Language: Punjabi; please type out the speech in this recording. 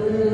ਵਾਹਿਗੁਰੂ